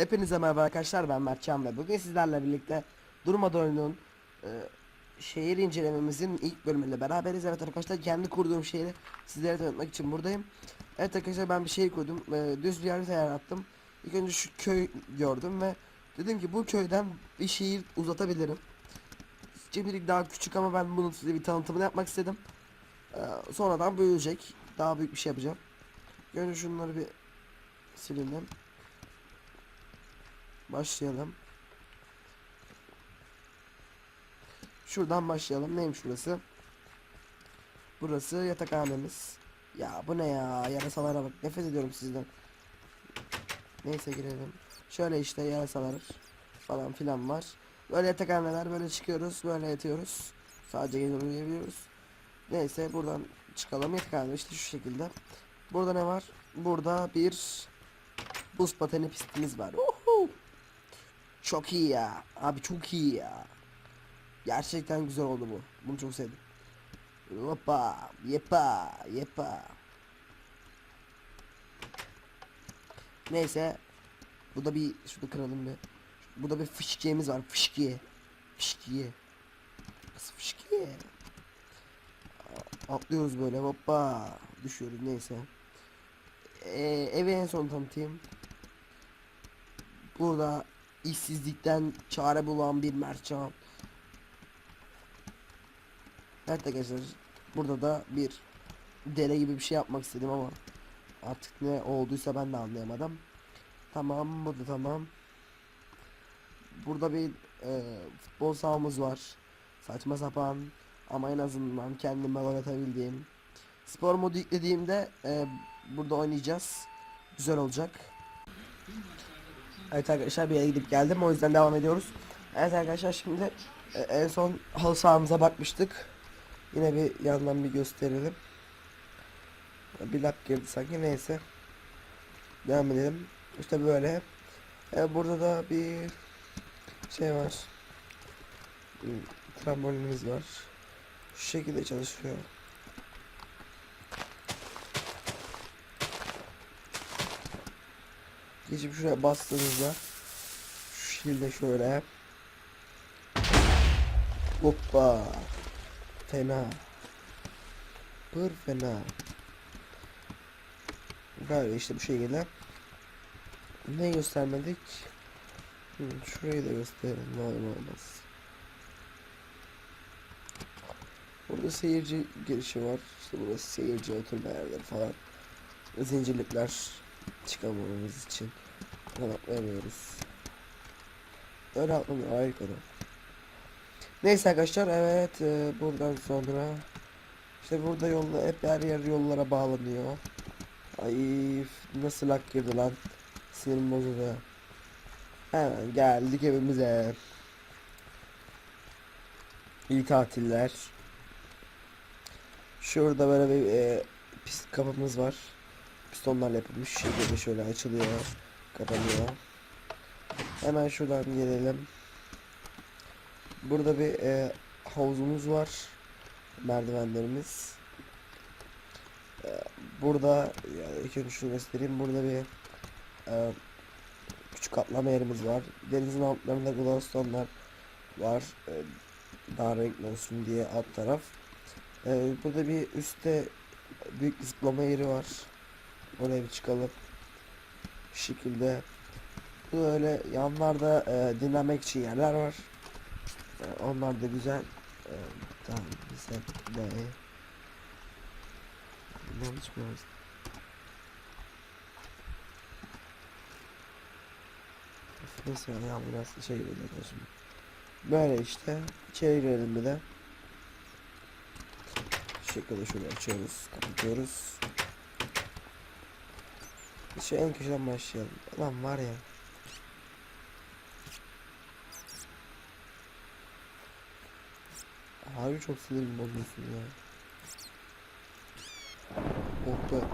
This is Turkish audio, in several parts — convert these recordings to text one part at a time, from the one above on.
Hepinize merhaba arkadaşlar ben Mertcan ve bugün sizlerle birlikte Durmadan Oyun'un e, şehir incelememizin ilk bölümüyle beraberiz. Evet arkadaşlar kendi kurduğum şehri sizlere tanıtmak için buradayım. Evet arkadaşlar ben bir şehir kurdum. E, düz bir harita yarattım. İlk önce şu köy gördüm ve dedim ki bu köyden bir şehir uzatabilirim. Şimdilik daha küçük ama ben bunun size bir tanıtımını yapmak istedim. E, sonradan büyüyecek. Daha büyük bir şey yapacağım. Önce şunları bir silelim. Başlayalım. Şuradan başlayalım. Neymiş burası? Burası yatakhanemiz. Ya bu ne ya? Yarasalara bak. Nefret ediyorum sizden. Neyse girelim. Şöyle işte yarasalar falan filan var. Böyle yatakhaneler böyle çıkıyoruz. Böyle yatıyoruz. Sadece gece uyuyabiliyoruz. Neyse buradan çıkalım. Yatakhane işte şu şekilde. Burada ne var? Burada bir buz pateni pistimiz var. Uhu. Çok iyi ya. Abi çok iyi ya. Gerçekten güzel oldu bu. Bunu çok sevdim. Hoppa, yepa, yepa. Neyse. Bu da bir şunu kıralım bir. Bu da bir fışkiyemiz var. Fışkiye. Fışkiye. Nasıl fışkiye? Atlıyoruz böyle hoppa. Düşüyoruz neyse. Ee, evi en son tanıtayım. Burada işsizlikten çare bulan bir Mertcan. Evet arkadaşlar burada da bir dere gibi bir şey yapmak istedim ama artık ne olduysa ben de anlayamadım. Tamam bu da tamam. Burada bir e, futbol sahamız var. Saçma sapan ama en azından kendime gol atabildiğim. Spor modu yüklediğimde e, burada oynayacağız. Güzel olacak. Evet arkadaşlar bir yere gidip geldim o yüzden devam ediyoruz. Evet arkadaşlar şimdi e, en son halı sahamıza bakmıştık. Yine bir yandan bir gösterelim. Bir lak girdi sanki neyse. Devam edelim. İşte böyle. E, burada da bir şey var. Hmm, Trambolinimiz var. Şu şekilde çalışıyor. Geçip şuraya bastığınızda şu şekilde şöyle. Hoppa. Fena. Pır fena. Böyle işte bu şekilde. Ne göstermedik? Hı, Şurayı da gösterelim. Ne olur olmaz. Burada seyirci girişi var. İşte burası seyirci oturma yerleri falan. Zincirlikler çıkamamamız için Buradan atlayamıyoruz. Öyle atlamıyor harika da. Neyse arkadaşlar evet e, buradan sonra işte burada yolla hep her yer yollara bağlanıyor. Ay nasıl lak girdi lan. Sinirim bozuldu. Hemen geldik evimize. İyi tatiller. Şurada böyle bir e, pist kapımız var pistonlarla yapılmış şekilde şöyle açılıyor kapanıyor. Hemen şuradan gelelim. Burada bir e, havuzumuz var merdivenlerimiz. E, burada yani ilk önce şunu göstereyim. Burada bir e, küçük atlama yerimiz var. Denizin altlarında glowstone'lar var. E, daha renkli olsun diye alt taraf. E, burada bir üstte büyük zıplama yeri var Oraya bir çıkalım. Bu şekilde. Böyle yanlarda e, dinlenmek için yerler var. E, onlar da güzel. E, tamam bize de yanlış mı yazdım? Neyse ya biraz şey geliyor. Böyle işte içeri girelim bir de. Şu şekilde şöyle açıyoruz, kapatıyoruz. Şu en köşeden başlayalım. Lan var ya. Harbi çok sinirimi bozuyorsun ya. Oh be.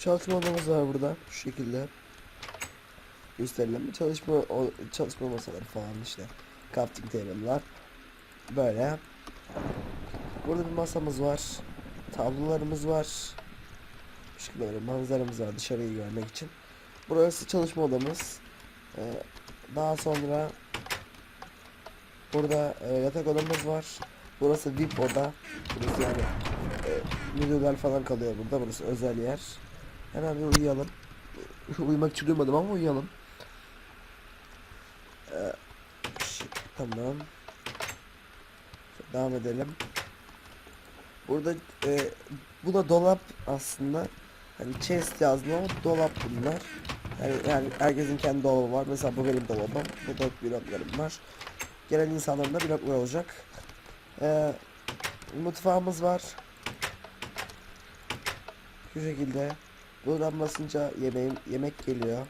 Çalışma odamız var burada. Şu şekilde gösterilen bir çalışma o, çalışma masaları falan işte crafting table'lar Böyle. Burada bir masamız var. Tablolarımız var. Şekilde böyle manzaramız var dışarıyı görmek için. Burası çalışma odamız. Ee, daha sonra burada e, yatak odamız var. Burası VIP oda. Burası yani e, müdürler falan kalıyor burada. Burası özel yer. Hemen bir uyuyalım. Uyumak için uyumadım ama uyuyalım. Tamam. Devam edelim. Burada e, bu da dolap aslında. Hani chest yazmıyor ama dolap bunlar. Yani, yani herkesin kendi dolabı var. Mesela bu benim dolabım. Bu da bloklarım var. Gelen insanların da bloklar olacak. Ee, mutfağımız var. Şu şekilde. Buradan basınca yemeğim, yemek geliyor.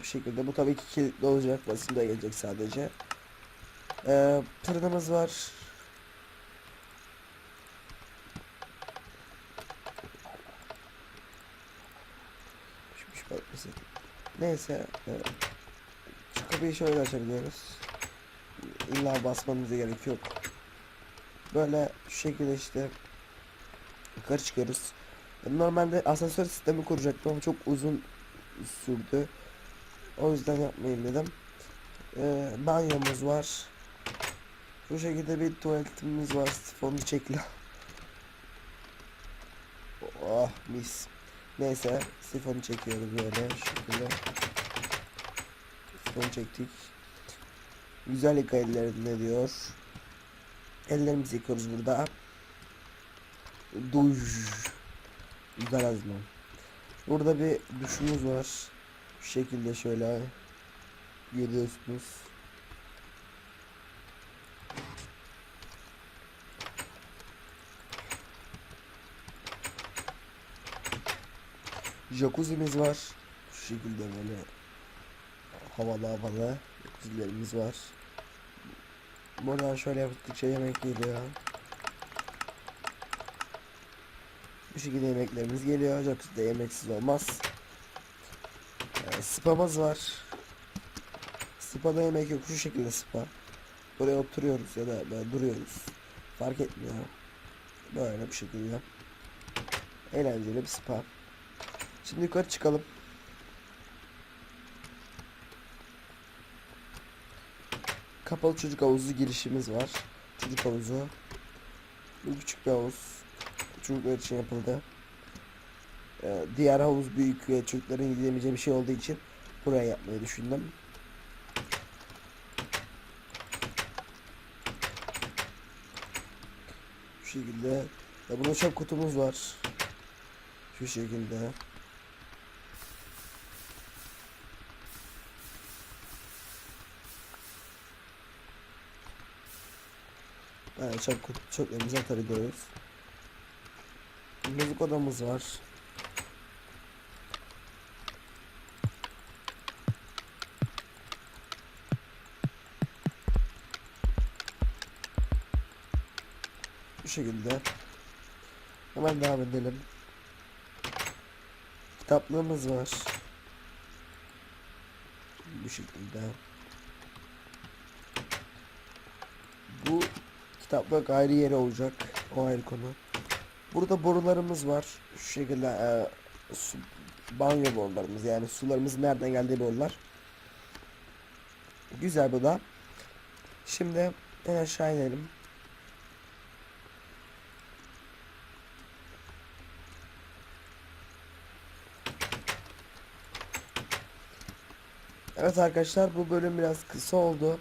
Bu şekilde. Bu tabii ki kilitli olacak. Basınca gelecek sadece. Ee, fırınımız var. Neyse. E, şu kapıyı şöyle açabiliyoruz. İlla basmanıza gerek yok. Böyle şu şekilde işte yukarı çıkıyoruz. Normalde asansör sistemi kuracaktım ama çok uzun sürdü. O yüzden yapmayayım dedim. Ee, banyomuz var. Bu şekilde bir tuvaletimiz var. Sifonu çekli. Oh mis. Neyse sifonu çekiyoruz böyle şekilde. Sifonu çektik. Güzel yıka ellerinde diyor. Ellerimizi yıkıyoruz burada. Duş. Güzel azman. Burada bir duşumuz var. Şu şekilde şöyle görüyorsunuz. Jacuzzi'miz var. Şu şekilde böyle havalı havalı jacuzzilerimiz var. Buradan şöyle yaptıkça yemek geliyor. Bu şekilde yemeklerimiz geliyor. Jacuzzi'de yemeksiz olmaz. Spamız var. Spa'da yemek yok. Şu şekilde spa. Buraya oturuyoruz ya da böyle duruyoruz. Fark etmiyor. Böyle bir şekilde. Eğlenceli bir spa. Şimdi yukarı çıkalım. Kapalı çocuk havuzu girişimiz var. Çocuk havuzu. Bu küçük bir havuz. Çocuklar için yapıldı. Ee, diğer havuz büyük ve çocukların gidemeyeceği bir şey olduğu için buraya yapmayı düşündüm. Şu şekilde. Ya burada çöp kutumuz var. Şu şekilde. Evet, çöp çöplerimizi atabiliyoruz. Müzik odamız var. Şekilde. Hemen devam edelim. Kitaplığımız var. Bu şekilde. Bu kitaplık ayrı yeri olacak. O ayrı konu. Burada borularımız var. Şu şekilde e, su, banyo borularımız yani sularımızın nereden geldiği borular. Güzel bu da. Şimdi en aşağı inelim. Evet arkadaşlar bu bölüm biraz kısa oldu.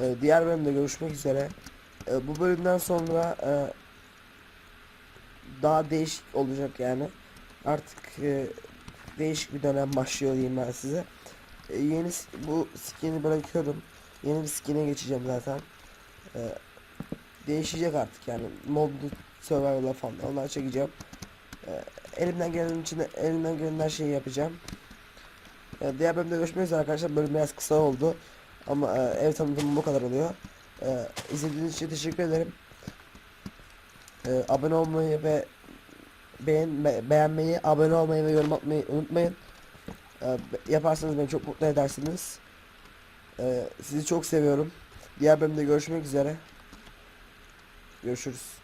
Ee, diğer bölümde görüşmek üzere. Ee, bu bölümden sonra e, daha değişik olacak yani. Artık e, değişik bir dönem başlıyor diyeyim ben size. E, yeni bu skin'i bırakıyorum. Yeni bir skin'e geçeceğim zaten. E, değişecek artık yani. Modlu survival'a falan onlar çekeceğim. E, elimden gelen için elimden gelen her şeyi yapacağım. E, diğer bölümde görüşmek üzere arkadaşlar. Bölüm biraz kısa oldu. Ama e, ev tanıtımı bu kadar oluyor. E, izlediğiniz için teşekkür ederim. E, abone olmayı ve beğen, be- beğenmeyi, abone olmayı ve yorum atmayı unutmayın. E, yaparsanız beni çok mutlu edersiniz. Ee, sizi çok seviyorum. Diğer bölümde görüşmek üzere. Görüşürüz.